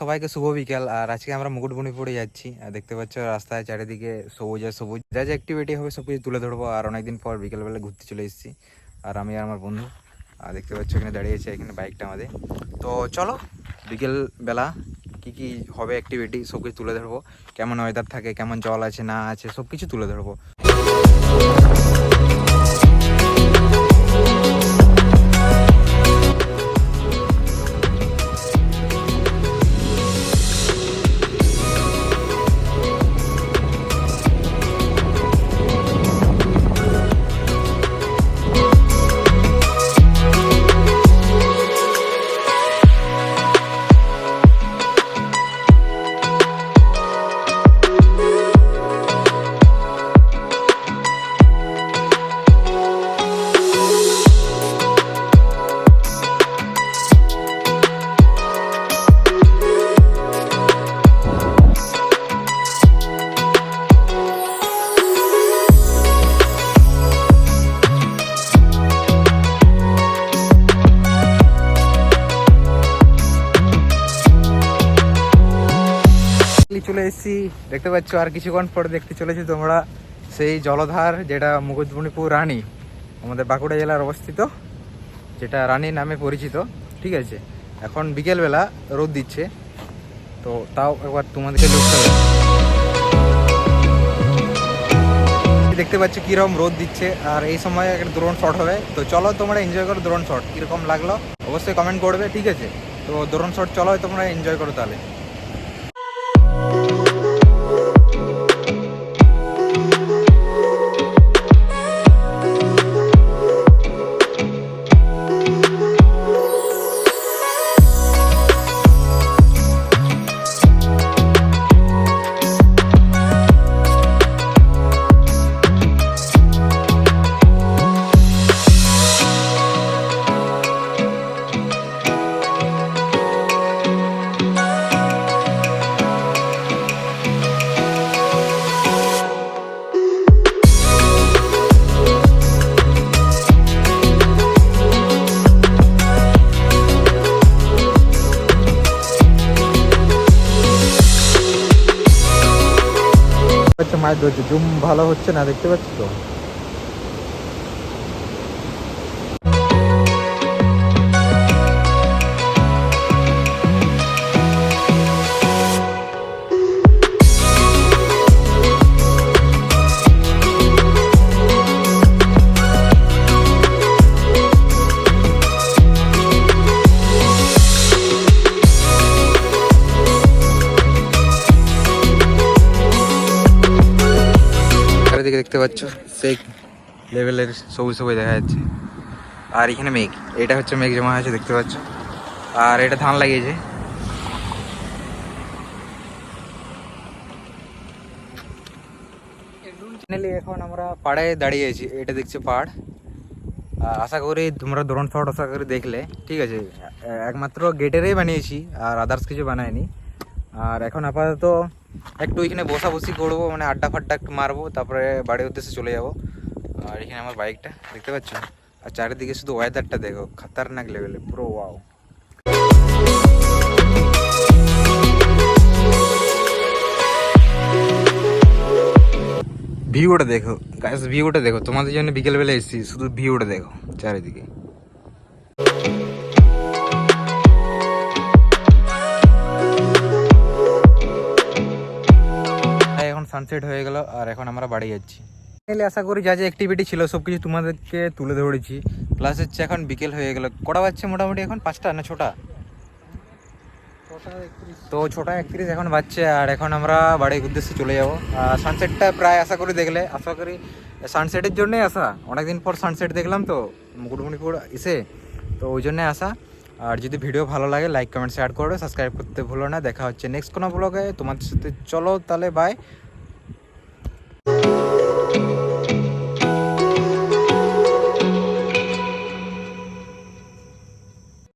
সবাইকে শুভ বিকেল। আর আজকে আমরা মুকুটমণিপুরে যাচ্ছি। আর দেখতে পাচ্ছ, রাস্তায় চারিদিকে সবুজ আর সবুজ। যা যা অ্যাক্টিভিটি হবে সব কিছু তুলে ধরবো। আর অনেকদিন পর বিকেলবেলা ঘুরতে চলে এসেছি। আর আমি আর আমার বন্ধু। আর দেখতে পাচ্ছ, এখানে দাঁড়িয়েছে এখানে বাইকটা আমাদের। তো চলো বিকেল বেলা কি কি হবে অ্যাক্টিভিটি সব কিছু তুলে ধরবো। কেমন ওয়েদার থাকে, কেমন জল আছে, না আছে সব কিছু তুলে ধরবো। চলে এসেছি। দেখতে পাচ্ছ, আর কিছুক্ষণ পরে দেখতে চলেছি তোমরা সেই জলধার, যেটা মুকুটমণিপুর রানী, আমাদের বাঁকুড়া জেলার অবস্থিত, যেটা রানী নামে পরিচিত, ঠিক আছে? এখন বিকেলবেলা রোদ দিচ্ছে, তো তাও একবার তোমাদেরকে দেখতে পাচ্ছ কীরকম রোদ দিচ্ছে, আর এই সময় একটা দ্রোণ শট হবে। তো চলো তোমরা এনজয় করো দ্রোণ শট কীরকম লাগল, অবশ্যই কমেন্ট করবে, ঠিক আছে? তো দ্রোণ শট চলো, তোমরা এনজয় করো তাহলে। হচ্ছে মায়ের ধরছে জুম ভালো হচ্ছে না দেখতে পাচ্ছি? তো চারিদিকে দেখতে পাচ্ছ? সেই লেভেলের সবুজ সবুজ দেখা যাচ্ছে। আর এখানে মেঘ। এটা হচ্ছে মেঘ জমা হয়েছে দেখতে পাচ্ছ? আর এটা ধান লাগিয়েছে। এখন আমরা পাড়ে দাঁড়িয়ে আছি। এটা দেখছি পাড়। আহ, আশা করি তোমরা দ্রোণ শট আশা করি দেখলে। ঠিক আছে? একমাত্র গেটেরই বানিয়েছি আর আদার্স কিছু বানায়নি। আর এখন আপাতত একটু এখানে বসা বসি করব মানে আড্ডা ফাড্ডা একটু মারবো, তারপরে বাড়ির উদ্দেশ্যে চলে যাব। আর এখানে আমার বাইকটা, দেখতে পাচ্ছ? আর চারিদিকে শুধু ওয়েদারটা দেখো, খতরনাক লেভেলে পুরো ওয়াও ভিউটা দেখো গাছ ভিউটা দেখো, তোমাদের জন্য বিকেলবেলা এসেছি, শুধু ভিউটা দেখো, চারিদিকে। সানসেট হয়ে গেল, আর এখন আমরা বাড়ি যাচ্ছি। Finally আশা করি যা যা অ্যাক্টিভিটি ছিল, সব কিছু তোমাদেরকে তুলে ধরেছি। প্লাস হচ্ছে এখন বিকেল হয়ে গেল। কটা বাজছে মোটামুটি এখন? পাঁচটা না ছটা? তো ছটা একত্রিশ এখন বাজছে, আর এখন আমরা বাড়ির উদ্দেশ্যে চলে যাব। সানসেটটা প্রায় আশা করি দেখলে। আশা করি সানসেটের জন্যই আসা অনেকদিন পর সানসেট দেখলাম তো, মুকুটমণিপুর এসে। তো ওই জন্যে আসা আর যদি ভিডিও ভালো লাগে লাইক কমেন্ট শেয়ার করো। সাবস্ক্রাইব করতে ভুলো না। দেখা হচ্ছে নেক্সট কোনো ব্লগে তোমাদের সাথে চলো তাহলে বাই